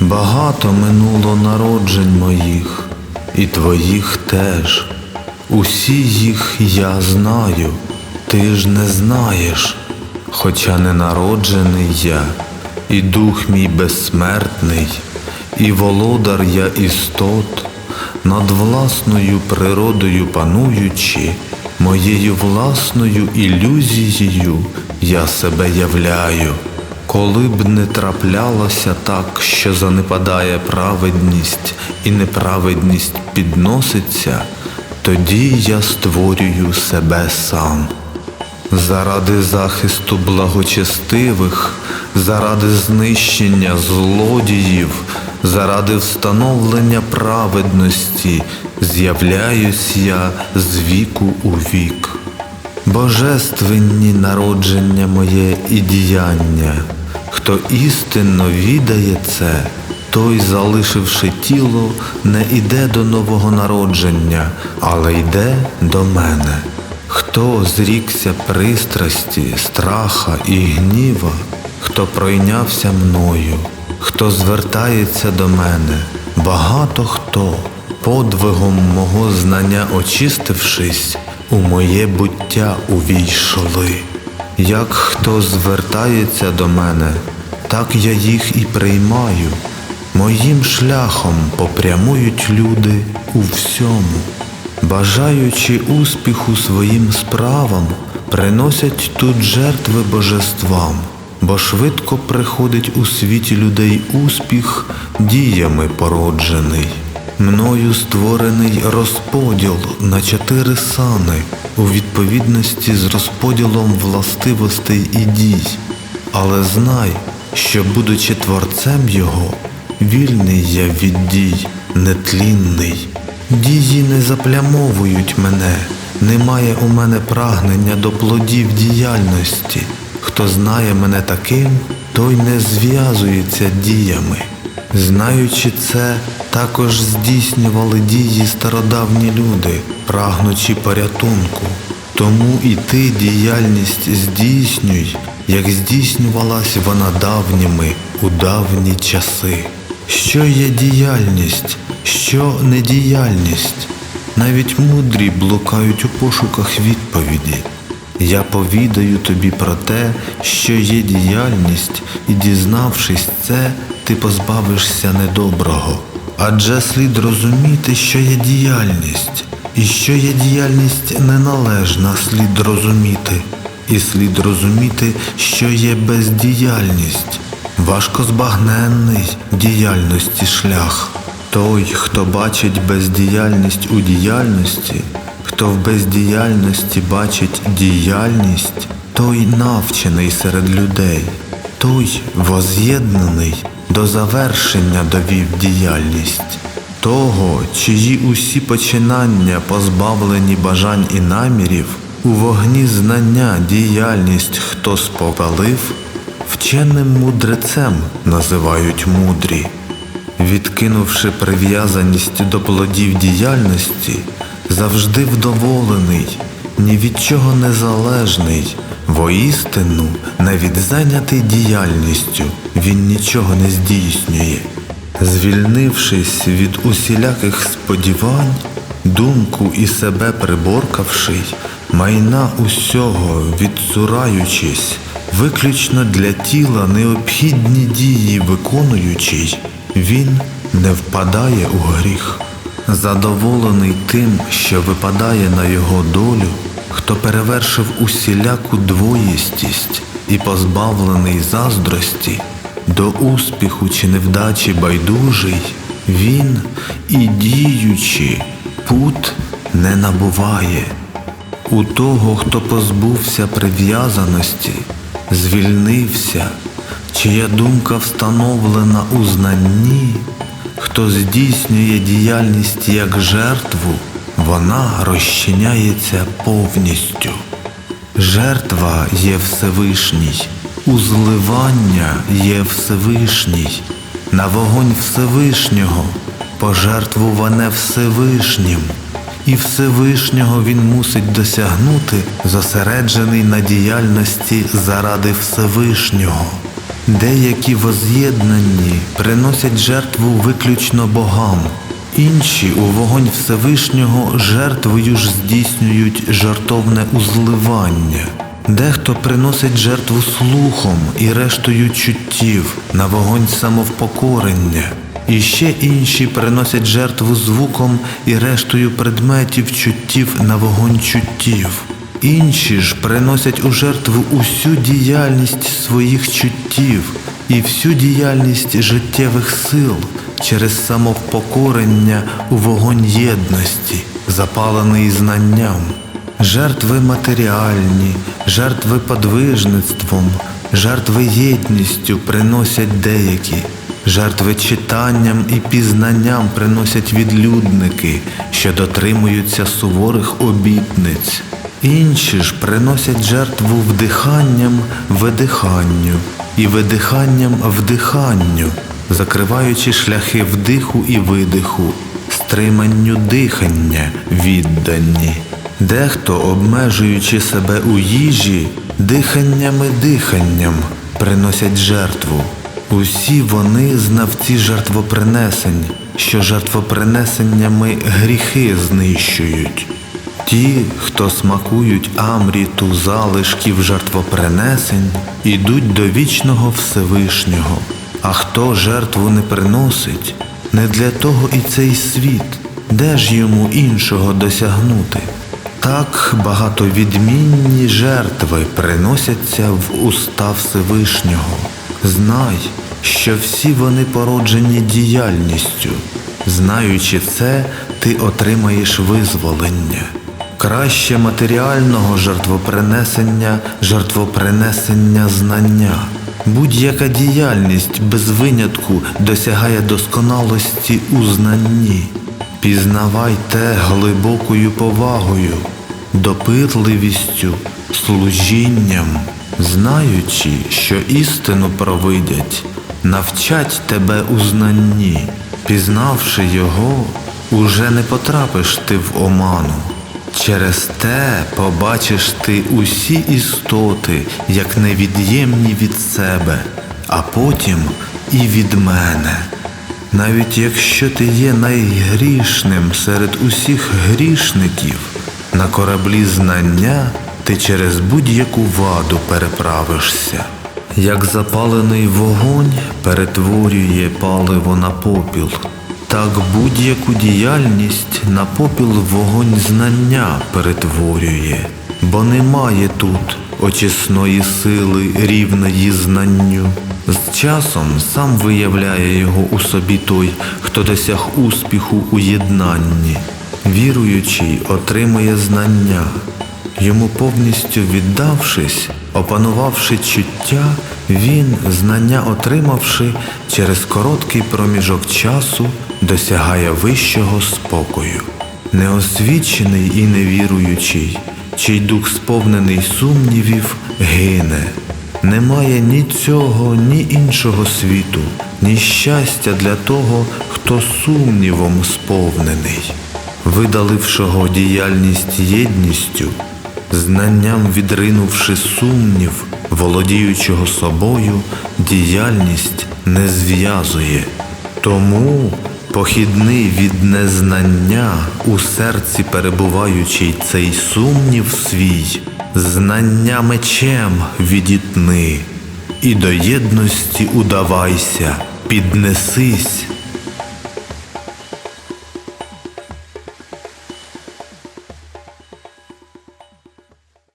Багато минуло народжень моїх, і твоїх теж. Усі їх я знаю, ти ж не знаєш, хоча не народжений я, і дух мій безсмертний, і володар я істот, над власною природою пануючи, моєю власною ілюзією я себе являю. Коли б не траплялося так, що занепадає праведність і неправедність підноситься, тоді я створюю себе сам. Заради захисту благочестивих, заради знищення злодіїв, заради встановлення праведності з'являюсь я з віку у вік. Божественні народження моє і діяння. Хто істинно відає це, той, залишивши тіло, не йде до нового народження, але йде до мене. Хто зрікся пристрасті, страха і гніва, хто пройнявся мною, хто звертається до мене, багато хто, подвигом мого знання очистившись, у моє буття увійшли. Як хто звертається до мене, так я їх і приймаю. Моїм шляхом попрямують люди у всьому. Бажаючи успіху своїм справам, приносять тут жертви божествам, бо швидко приходить у світі людей успіх діями породжений. Мною створений розподіл на чотири сани у відповідності з розподілом властивостей і дій. Але знай, що, будучи творцем його, вільний я від дій, нетлінний. Дії не заплямовують мене, немає у мене прагнення до плодів діяльності. Хто знає мене таким, той не зв'язується діями. Знаючи це, також здійснювали дії стародавні люди, прагнучи порятунку. Тому і ти діяльність здійснюй, як здійснювалась вона давніми у давні часи. Що є діяльність, що недіяльність? Навіть мудрі блукають у пошуках відповіді. Я повідаю тобі про те, що є діяльність, і дізнавшись це, ти позбавишся недоброго. Адже слід розуміти, що є діяльність, і що є діяльність неналежна, слід розуміти, і слід розуміти, що є бездіяльність, важкозбагненний діяльності шлях. Той, хто бачить бездіяльність у діяльності, хто в бездіяльності бачить діяльність, той навчений серед людей, той воз'єднаний до завершення довів діяльність, того, чиї усі починання позбавлені бажань і намірів, у вогні знання діяльність хто спопалив, вченим мудрецем називають мудрі. Відкинувши прив'язаність до плодів діяльності, завжди вдоволений, ні від чого не залежний, воістину, навіть зайнятий діяльністю, він нічого не здійснює. Звільнившись від усіляких сподівань, думку і себе приборкавши, майна усього відсураючись, виключно для тіла необхідні дії виконуючий, він не впадає у гріх. Задоволений тим, що випадає на його долю, хто перевершив усіляку двоїстість і позбавлений заздрості, до успіху чи невдачі байдужий, він і діючи, пут не набуває. У того, хто позбувся прив'язаності, звільнився, чия думка встановлена у знанні, хто здійснює діяльність як жертву, вона розчиняється повністю. Жертва є Всевишній, узливання є Всевишній, на вогонь Всевишнього пожертвуване Всевишнім, і Всевишнього він мусить досягнути, зосереджений на діяльності заради Всевишнього. Деякі воз'єднані приносять жертву виключно богам, інші у вогонь Всевишнього жертвою ж здійснюють жартовне узливання. Дехто приносить жертву слухом і рештою чуттів на вогонь самовпокорення. І ще інші приносять жертву звуком і рештою предметів чуттів на вогонь чуттів. Інші ж приносять у жертву усю діяльність своїх чуттів і всю діяльність життєвих сил через самовпокорення у вогонь єдності, запалений знанням. Жертви матеріальні, жертви подвижництвом, жертви єдністю приносять деякі, жертви читанням і пізнанням приносять відлюдники, що дотримуються суворих обітниць. Інші ж приносять жертву вдиханням видиханню і видиханням вдиханню, закриваючи шляхи вдиху і видиху, стриманню дихання віддані. Дехто, обмежуючи себе у їжі, диханнями диханням приносять жертву. Усі вони знавці жертвопринесень, що жертвопринесеннями гріхи знищують. Ті, хто смакують амріту залишків жертвопринесень, ідуть до вічного Всевишнього, а хто жертву не приносить, не для того і цей світ, де ж йому іншого досягнути. Так багатовідмінні жертви приносяться в уста Всевишнього. Знай, що всі вони породжені діяльністю. Знаючи це, ти отримаєш визволення. Краще матеріального жертвопринесення, жертвопринесення знання. Будь-яка діяльність без винятку досягає досконалості у знанні. Пізнавай те глибокою повагою, допитливістю, служінням, знаючи, що істину провидять, навчать тебе у знанні, пізнавши його, уже не потрапиш ти в оману. Через те побачиш ти усі істоти, як невід'ємні від себе, а потім і від мене. Навіть якщо ти є найгрішним серед усіх грішників, на кораблі знання ти через будь-яку ваду переправишся. Як запалений вогонь перетворює паливо на попіл, так будь-яку діяльність на попіл вогонь знання перетворює, бо немає тут очисної сили рівної знанню. З часом сам виявляє його у собі той, хто досяг успіху у єднанні. Віруючий отримує знання, йому повністю віддавшись, опанувавши чуття, він, знання отримавши, через короткий проміжок часу досягає вищого спокою. Неосвічений і невіруючий, чий дух сповнений сумнівів, гине. Немає ні цього, ні іншого світу, ні щастя для того, хто сумнівом сповнений, видалившого діяльність єдністю, знанням відринувши сумнів, володіючого собою, діяльність не зв'язує. Тому похідний від незнання у серці перебуваючий цей сумнів свій, знання мечем відітни, і до єдності удавайся, піднесись